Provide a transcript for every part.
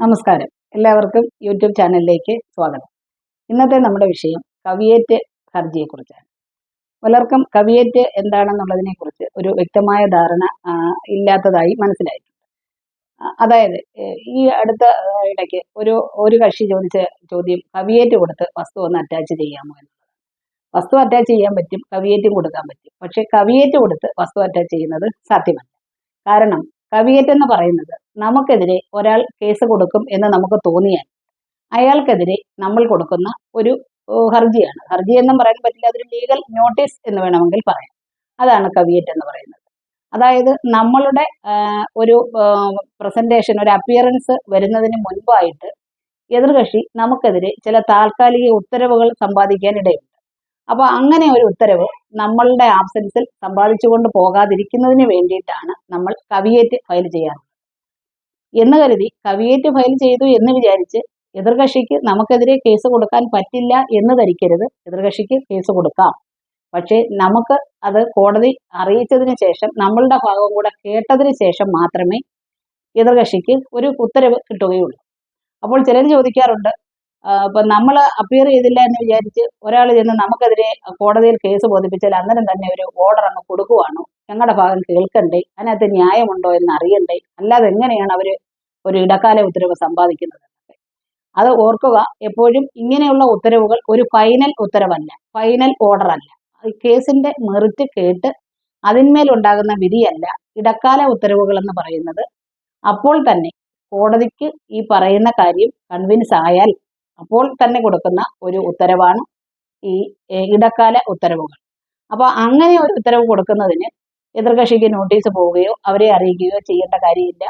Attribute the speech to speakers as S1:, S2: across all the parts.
S1: നമസ്കാരം. എല്ലാവർക്കും യൂട്യൂബ് ചാനലിലേക്ക് സ്വാഗതം. ഇന്നത്തെ നമ്മുടെ വിഷയം കവിയേറ്റ് ഹർജിയെക്കുറിച്ചാണ്. പലർക്കും കവിയേറ്റ് എന്താണെന്നുള്ളതിനെക്കുറിച്ച് ഒരു വ്യക്തമായ ധാരണ ഇല്ലാത്തതായി മനസ്സിലായിട്ടുണ്ട്. അതായത് ഈ അടുത്ത ഇടയ്ക്ക് ഒരു ഒരു കക്ഷി ചോദിച്ച ചോദ്യം കവിയേറ്റ് കൊടുത്ത് വസ്തു ഒന്ന് അറ്റാച്ച് ചെയ്യാമോ എന്നുള്ളതാണ് വസ്തു അറ്റാച്ച് ചെയ്യാൻ പറ്റും കവിയേറ്റും കൊടുക്കാൻ പറ്റും. പക്ഷേ കവിയേറ്റ് കൊടുത്ത് വസ്തു അറ്റാച്ച് ചെയ്യുന്നത് സാധ്യമല്ല. കാരണം കവിയേറ്റ് എന്ന് പറയുന്നത് നമുക്കെതിരെ ഒരാൾ കേസ് കൊടുക്കും എന്ന് നമുക്ക് തോന്നിയാൽ അയാൾക്കെതിരെ നമ്മൾ കൊടുക്കുന്ന ഒരു ഹർജിയാണ്. ഹർജി എന്നും പറയാൻ പറ്റില്ല. അതൊരു ലീഗൽ നോട്ടീസ് എന്ന് വേണമെങ്കിൽ പറയാം. അതാണ് കവിയറ്റ് എന്ന് പറയുന്നത്. അതായത് നമ്മളുടെ ഒരു പ്രസന്റേഷൻ ഒരു അപ്പിയറൻസ് വരുന്നതിന് മുൻപായിട്ട് എതിർകക്ഷി നമുക്കെതിരെ ചില താൽക്കാലിക ഉത്തരവുകൾ സമ്പാദിക്കാൻ ഇടയുണ്ട് അപ്പോൾ അങ്ങനെ ഒരു ഉത്തരവ് നമ്മളുടെ ആബ്സെൻസിൽ സമ്പാദിച്ചുകൊണ്ട് പോകാതിരിക്കുന്നതിന് വേണ്ടിയിട്ടാണ് നമ്മൾ കവിയേറ്റ് ഫയൽ ചെയ്യാറുള്ളത്. എന്ന് കരുതി കവിയേറ്റ് ഫയൽ ചെയ്തു എന്ന് വിചാരിച്ച് എതിർകക്ഷിക്ക് നമുക്കെതിരെ കേസ് കൊടുക്കാൻ പറ്റില്ല എന്ന് ധരിക്കരുത്. എതിർകക്ഷിക്ക് കേസ് കൊടുക്കാം. പക്ഷേ നമുക്ക് അത് കോടതി അറിയിച്ചതിന് ശേഷം നമ്മളുടെ ഭാഗം കൂടെ കേട്ടതിന് ശേഷം മാത്രമേ എതിർകക്ഷിക്ക് ഒരു ഉത്തരവ് കിട്ടുകയുള്ളൂ. അപ്പോൾ ചിലർ ചോദിക്കാറുണ്ട് ഇപ്പം നമ്മൾ അപ്പിയർ ചെയ്തില്ല എന്ന് വിചാരിച്ച് ഒരാൾ ചെന്ന് നമുക്കെതിരെ കോടതിയിൽ കേസ് ബോധിപ്പിച്ചാൽ അന്നേരം തന്നെ ഒരു ഓർഡർ അങ്ങ് കൊടുക്കുവാണോ? ഞങ്ങളുടെ ഭാഗം കേൾക്കണ്ടേ? അതിനകത്ത് ന്യായമുണ്ടോ എന്ന് അറിയണ്ടേ അല്ലാതെ എങ്ങനെയാണ് അവർ ഒരു ഇടക്കാല ഉത്തരവ് സമ്പാദിക്കുന്നത്? അത് ഓർക്കുക എപ്പോഴും ഇങ്ങനെയുള്ള ഉത്തരവുകൾ ഒരു ഫൈനൽ ഉത്തരവല്ല. ഫൈനൽ ഓർഡർ അല്ല. കേസിന്റെ മെറിറ്റ് കേട്ട് അതിന്മേലുണ്ടാകുന്ന വിധിയല്ല ഇടക്കാല ഉത്തരവുകൾ എന്ന് പറയുന്നത്. അപ്പോൾ തന്നെ കോടതിക്ക് ഈ പറയുന്ന കാര്യം കൺവിൻസ് ആയാൽ അപ്പോൾ തന്നെ കൊടുക്കുന്ന ഒരു ഉത്തരവാണ് ഈ ഇടക്കാല ഉത്തരവുകൾ. അപ്പോൾ അങ്ങനെ ഒരു ഉത്തരവ് കൊടുക്കുന്നതിന് എതിർകക്ഷിക്ക് നോട്ടീസ് പോവുകയോ അവരെ അറിയിക്കുകയോ ചെയ്യേണ്ട കാര്യമില്ല.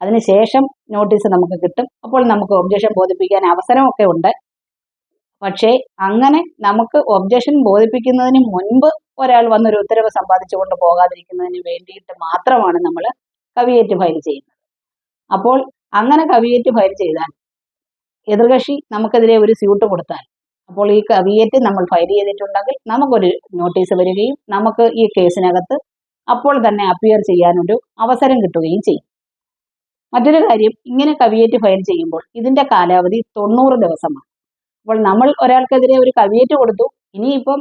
S1: അതിനുശേഷം നോട്ടീസ് നമുക്ക് കിട്ടും. അപ്പോൾ നമുക്ക് ഒബ്ജക്ഷൻ ബോധിപ്പിക്കാൻ അവസരമൊക്കെ ഉണ്ട്. പക്ഷേ അങ്ങനെ നമുക്ക് ഒബ്ജക്ഷൻ ബോധിപ്പിക്കുന്നതിന് മുൻപ് ഒരാൾ വന്നൊരു ഉത്തരവ് സമ്പാദിച്ചുകൊണ്ട് പോകാതിരിക്കുന്നതിന് വേണ്ടിയിട്ട് മാത്രമാണ് നമ്മൾ കവിയേറ്റ് ഫയൽ ചെയ്യുന്നത്. അപ്പോൾ അങ്ങനെ കവിയേറ്റ് ഫയൽ ചെയ്താൽ എതിർകക്ഷി നമുക്കെതിരെ ഒരു സ്യൂട്ട് കൊടുത്താൽ അപ്പോൾ ഈ കവിയേറ്റ് നമ്മൾ ഫയൽ ചെയ്തിട്ടുണ്ടെങ്കിൽ നമുക്കൊരു നോട്ടീസ് വരികയും നമുക്ക് ഈ കേസിനകത്ത് അപ്പോൾ തന്നെ അപ്പിയർ ചെയ്യാനൊരു അവസരം കിട്ടുകയും ചെയ്യും. മറ്റൊരു കാര്യം ഇങ്ങനെ കവിയേറ്റ് ഫയൽ ചെയ്യുമ്പോൾ ഇതിന്റെ കാലാവധി തൊണ്ണൂറ് ദിവസമാണ്. അപ്പോൾ നമ്മൾ ഒരാൾക്കെതിരെ ഒരു കവിയേറ്റ് കൊടുത്തു ഇനിയിപ്പം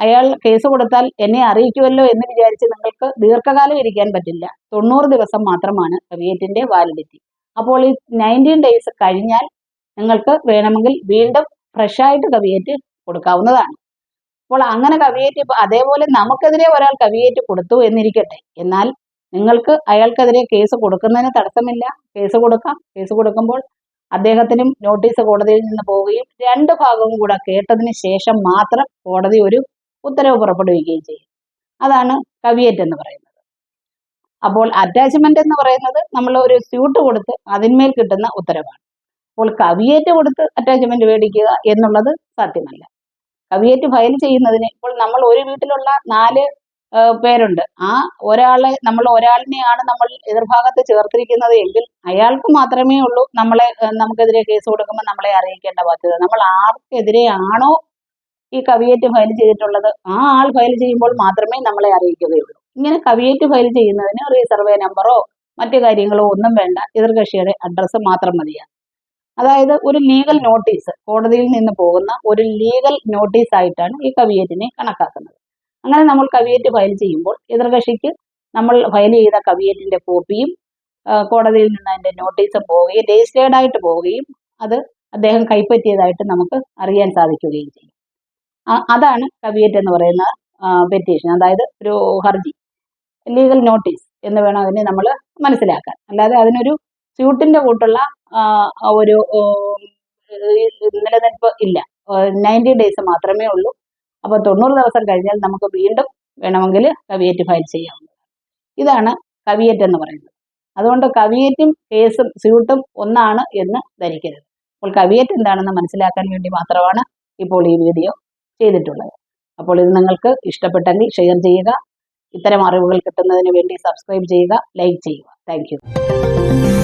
S1: അയാൾ കേസ് കൊടുത്താൽ എന്നെ അറിയിക്കുമല്ലോ എന്ന് വിചാരിച്ച് നിങ്ങൾക്ക് ദീർഘകാലം ഇരിക്കാൻ പറ്റില്ല. തൊണ്ണൂറ് ദിവസം മാത്രമാണ് കവിയേറ്റിന്റെ വാലിഡിറ്റി അപ്പോൾ ഈ നയന്റീൻ ഡേയ്സ് കഴിഞ്ഞാൽ നിങ്ങൾക്ക് വേണമെങ്കിൽ വീണ്ടും ഫ്രഷായിട്ട് കവിയേറ്റ് കൊടുക്കാവുന്നതാണ്. അപ്പോൾ അങ്ങനെ കവിയേറ്റ് അതേപോലെ നമുക്കെതിരെ ഒരാൾ കവിയേറ്റ് കൊടുത്തു എന്നിരിക്കട്ടെ. എന്നാൽ നിങ്ങൾക്ക് അയാൾക്കെതിരെ കേസ് കൊടുക്കുന്നതിന് തടസ്സമില്ല. കേസ് കൊടുക്കാം. കേസ് കൊടുക്കുമ്പോൾ അദ്ദേഹത്തിനും നോട്ടീസ് കോടതിയിൽ നിന്ന് പോവുകയും രണ്ട് ഭാഗവും കൂടെ കേട്ടതിന് ശേഷം മാത്രം കോടതി ഒരു ഉത്തരവ് പുറപ്പെടുവിക്കുകയും ചെയ്യും. അതാണ് കവിയേറ്റ് എന്ന് പറയുന്നത്. അപ്പോൾ അറ്റാച്ച്മെന്റ് എന്ന് പറയുന്നത് നമ്മൾ ഒരു സ്യൂട്ട് കൊടുത്ത് അതിന്മേൽ കിട്ടുന്ന ഉത്തരവാണ്. അപ്പോൾ കവിയേറ്റ് കൊടുത്ത് അറ്റാച്ച്മെന്റ് മേടിക്കുക എന്നുള്ളത് സാധ്യമല്ല കവിയേറ്റ് ഫയൽ ചെയ്യുന്നതിന് ഇപ്പോൾ നമ്മൾ ഒരു വീട്ടിലുള്ള നാല് പേരുണ്ട്. ആ ഒരാളെ നമ്മൾ ഒരാളിനെയാണ് നമ്മൾ എതിർഭാഗത്ത് ചേർത്തിരിക്കുന്നത് എങ്കിൽ അയാൾക്ക് മാത്രമേ ഉള്ളൂ നമ്മളെ നമുക്കെതിരെ കേസ് കൊടുക്കുമ്പോൾ നമ്മളെ അറിയിക്കേണ്ട ബാധ്യത. നമ്മൾ ആർക്കെതിരെയാണോ ഈ കവിയേറ്റ് ഫയൽ ചെയ്തിട്ടുള്ളത് ആ ആൾ ഫയൽ ചെയ്യുമ്പോൾ മാത്രമേ നമ്മളെ അറിയിക്കുകയുള്ളൂ. ഇങ്ങനെ കവിയേറ്റ് ഫയൽ ചെയ്യുന്നതിന് റീസർവേ നമ്പറോ മറ്റു കാര്യങ്ങളോ ഒന്നും വേണ്ട. എതിർകക്ഷിയുടെ അഡ്രസ്സ് മാത്രം മതിയാണ്. അതായത് ഒരു ലീഗൽ നോട്ടീസ് കോടതിയിൽ നിന്ന് പോകുന്ന ഒരു ലീഗൽ നോട്ടീസ് ആയിട്ടാണ് ഈ കവിയേറ്റിനെ കണക്കാക്കുന്നത്. അങ്ങനെ നമ്മൾ കവിയേറ്റ് ഫയൽ ചെയ്യുമ്പോൾ എതിർകക്ഷിക്ക് നമ്മൾ ഫയൽ ചെയ്ത കവിയേറ്റിന്റെ കോപ്പിയും കോടതിയിൽ നിന്ന് അതിന്റെ നോട്ടീസ് പോവുകയും രജിസ്റ്റേർഡ് ആയിട്ട് പോവുകയും അത് അദ്ദേഹം കൈപ്പറ്റിയതായിട്ട് നമുക്ക് അറിയാൻ സാധിക്കുകയും ചെയ്യും. അതാണ് കവിയേറ്റ് എന്ന് പറയുന്ന പെറ്റീഷൻ അതായത് ഒരു ഹർജി ലീഗൽ നോട്ടീസ് എന്ന് വേണം അതിനെ നമ്മൾ മനസ്സിലാക്കാൻ. അല്ലാതെ അതിനൊരു സ്യൂട്ടിന്റെ കൂട്ടുള്ള ഒരു നിലനിൽപ്പ് ഇല്ല. നയന്റി ഡേയ്സ് മാത്രമേ ഉള്ളൂ. അപ്പോൾ തൊണ്ണൂറ് ദിവസം കഴിഞ്ഞാൽ നമുക്ക് വീണ്ടും വേണമെങ്കിൽ കവിയേറ്റ് ഫയൽ ചെയ്യാവുന്നതാണ്. ഇതാണ് കവിയേറ്റ് എന്ന് പറയുന്നത്. അതുകൊണ്ട് കവിയേറ്റും കേസും സ്യൂട്ടും ഒന്നാണ് എന്ന് ധരിക്കരുത്. അപ്പോൾ കവിയേറ്റ് എന്താണെന്ന് മനസ്സിലാക്കാൻ വേണ്ടി മാത്രമാണ് ഇപ്പോൾ ഈ വീഡിയോ ചെയ്തിട്ടുള്ളത്. അപ്പോൾ ഇത് നിങ്ങൾക്ക് ഇഷ്ടപ്പെട്ടെങ്കിൽ ഷെയർ ചെയ്യുക. ഇത്തരം അറിവുകൾ കിട്ടുന്നതിന് വേണ്ടി സബ്സ്ക്രൈബ് ചെയ്യുക ലൈക്ക് ചെയ്യുക. താങ്ക്